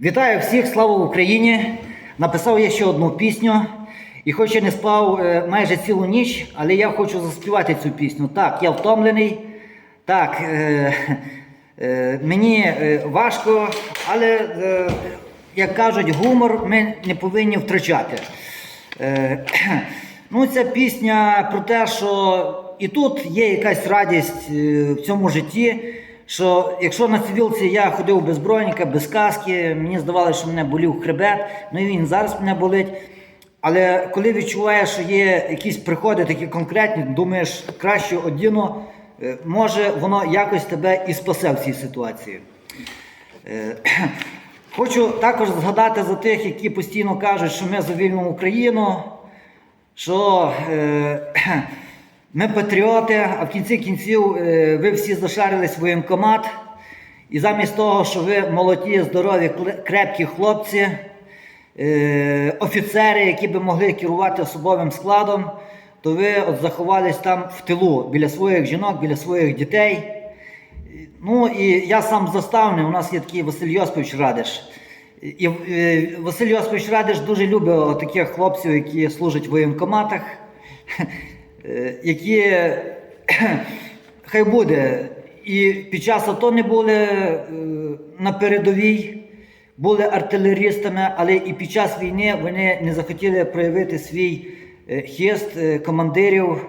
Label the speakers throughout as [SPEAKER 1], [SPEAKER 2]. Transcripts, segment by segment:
[SPEAKER 1] Вітаю всіх, слава Україні! Написав я ще одну пісню. І хоч я не спав е, майже цілу ніч, але я хочу заспівати цю пісню. Так, я втомлений. Так, е, е, мені е, важко, але, е, як кажуть, гумор ми не повинні втрачати. Е, ну, ця пісня про те, що і тут є якась радість е, в цьому житті. Що якщо на цивілці я ходив без броніка, без каски, мені здавалося, що мене болів хребет, ну і він зараз мене болить. Але коли відчуваєш, що є якісь приходи такі конкретні, думаєш, краще одіну, е, може воно якось тебе і спасе в цій ситуації. Е, Хочу також згадати за тих, які постійно кажуть, що ми за Україну, що е, ми патріоти, а в кінці кінців е, ви всі зашарились в воєнкомат. І замість того, що ви молоді, здорові, крепкі хлопці, е, офіцери, які би могли керувати особовим складом, то ви от заховались там в тилу біля своїх жінок, біля своїх дітей. Ну і я сам заставний, у нас є такий Василь Йосипович Радиш. І е, Василь Йосипович Радиш дуже любить таких хлопців, які служать в воєнкоматах, які хай буде. І під час АТО не були е, на передовій, були артилерістами, але і під час війни вони не захотіли проявити свій е, хист е, командирів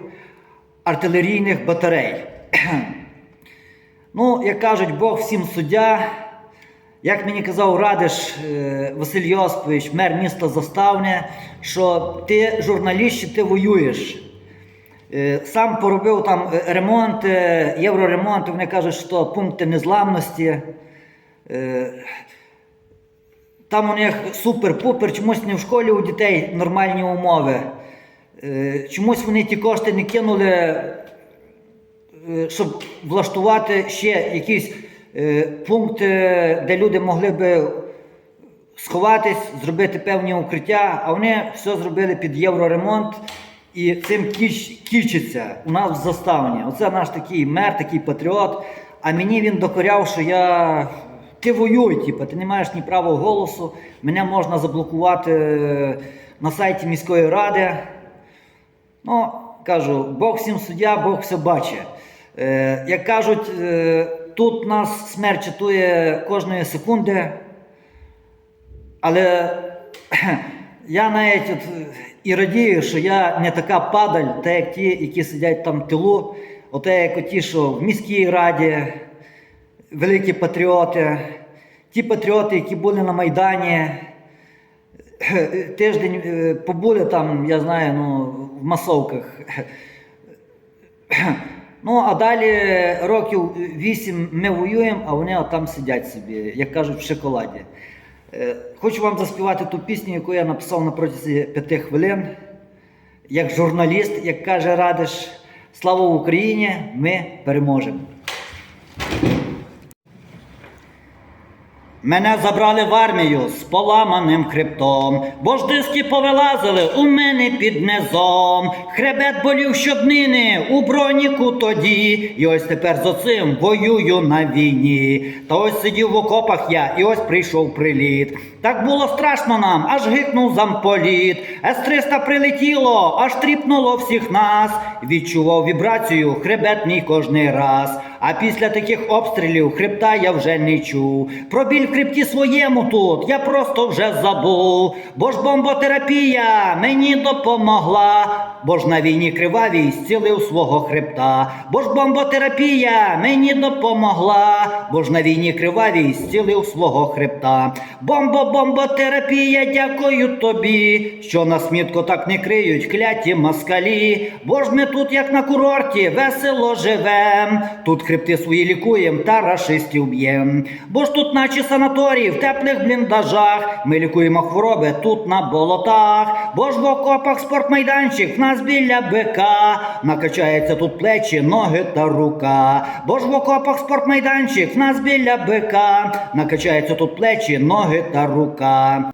[SPEAKER 1] артилерійних батарей. Ну, як кажуть, Бог всім суддя. Як мені казав Радиш е, Василь Йосипович, мер міста Заставне, що ти журналіст, ти воюєш. Е, Сам поробив там е, ремонт, е, євроремонт, вони кажуть, що пункти незламності. Там у них супер-пупер, чомусь не в школі у дітей нормальні умови. Чомусь вони ті кошти не кинули щоб влаштувати ще якісь пункти, де люди могли би сховатись, зробити певні укриття, а вони все зробили під євроремонт. І цим кіч, кічиться у нас в заставні. Оце наш такий мер, такий патріот. А мені він докоряв, що я. Ти воюй, типу, ти не маєш ні права голосу, мене можна заблокувати е, на сайті міської ради. Ну, кажу, Бог всім суддя, Бог все бачить. Е, як кажуть, е, тут нас смерть чатує кожної секунди. Але я навіть от, і радію, що я не така падаль, та як ті, які сидять там в тилу, оте як оті, що в міській раді, великі патріоти, ті патріоти, які були на Майдані, тиждень е, побули там, я знаю, ну, в масовках. Ну, а далі років вісім ми воюємо, а вони там сидять собі, як кажуть, в шоколаді. Е, Хочу вам заспівати ту пісню, яку я написав на протязі п'яти хвилин. Як журналіст, як каже Радиш, слава Україні! Ми переможемо! Мене забрали в армію з поламаним хребтом, бо ж диски повилазили у мене під низом. Хребет болів щоднини у броніку тоді, і ось тепер з оцим воюю на війні. Та ось сидів в окопах я, і ось прийшов приліт. Так було страшно нам, аж гикнув замполіт. С-300 прилетіло, аж тріпнуло всіх нас. Відчував вібрацію хребет мій кожний раз. А після таких обстрілів хребта я вже не чув. Про біль в хребті своєму тут я просто вже забув. Бо ж бомботерапія мені допомогла. Бо ж на війні кривавій зцілив свого хребта. Бо ж бомботерапія мені допомогла. Бо ж на війні кривавій зцілив свого хребта. Бомбо-бомботерапія, дякую тобі, що нас мітко так не криють кляті москалі. Бо ж ми тут, як на курорті, весело живем. Тут хребти свої лікуєм та рашистів б'єм. Бо ж тут, наче санаторії, в теплих бліндажах. Ми лікуємо хвороби тут на болотах. Бо ж в окопах спортмайданчик в нас біля бика. Накачається тут плечі, ноги та рука. Бо ж в окопах спортмайданчик в нас біля бика. Накачається тут плечі, ноги та рука.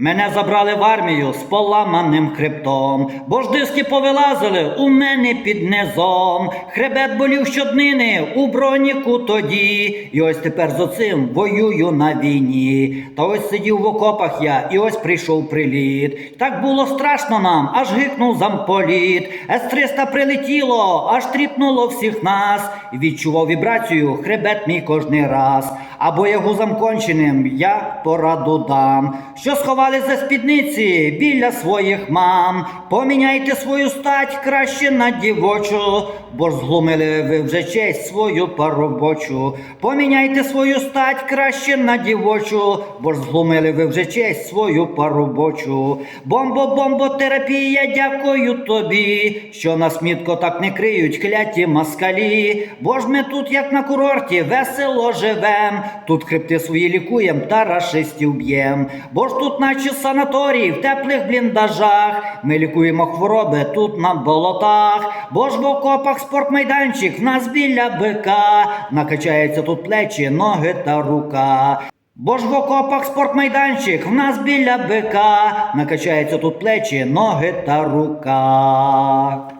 [SPEAKER 1] Мене забрали в армію з поламаним хребтом, бо ж диски повилазили у мене під низом. Хребет болів щоднини у броніку тоді. І ось тепер з оцим воюю на війні. Та ось сидів в окопах я, і ось прийшов приліт. Так було страшно нам, аж гикнув замполіт. С-300 прилетіло, аж тріпнуло всіх нас. Відчував вібрацію, хребет мій кожний раз. А боягузам конченим я пораду дам, що сховали за спідниці біля своїх мам. Поміняйте свою стать краще на дівочу, бо зглумили ви вже честь свою паробочу. Поміняйте свою стать краще на дівочу, бо зглумили ви вже честь свою паробочу. Бомбо-бомботерапія, дякую тобі, що нас мітко так не криють кляті москалі. Бо ж ми тут, як на курорті, весело живем. Тут хребти свої лікуєм та рашистів б'єм. Бо ж тут, наче санаторій, в теплих бліндажах. Ми лікуємо хвороби тут на болотах. Бо ж в окопах спортмайданчик в нас біля бика. Накачаються тут плечі, ноги та рука. Бо ж в окопах спортмайданчик в нас біля бика. Накачаються тут плечі, ноги та рука.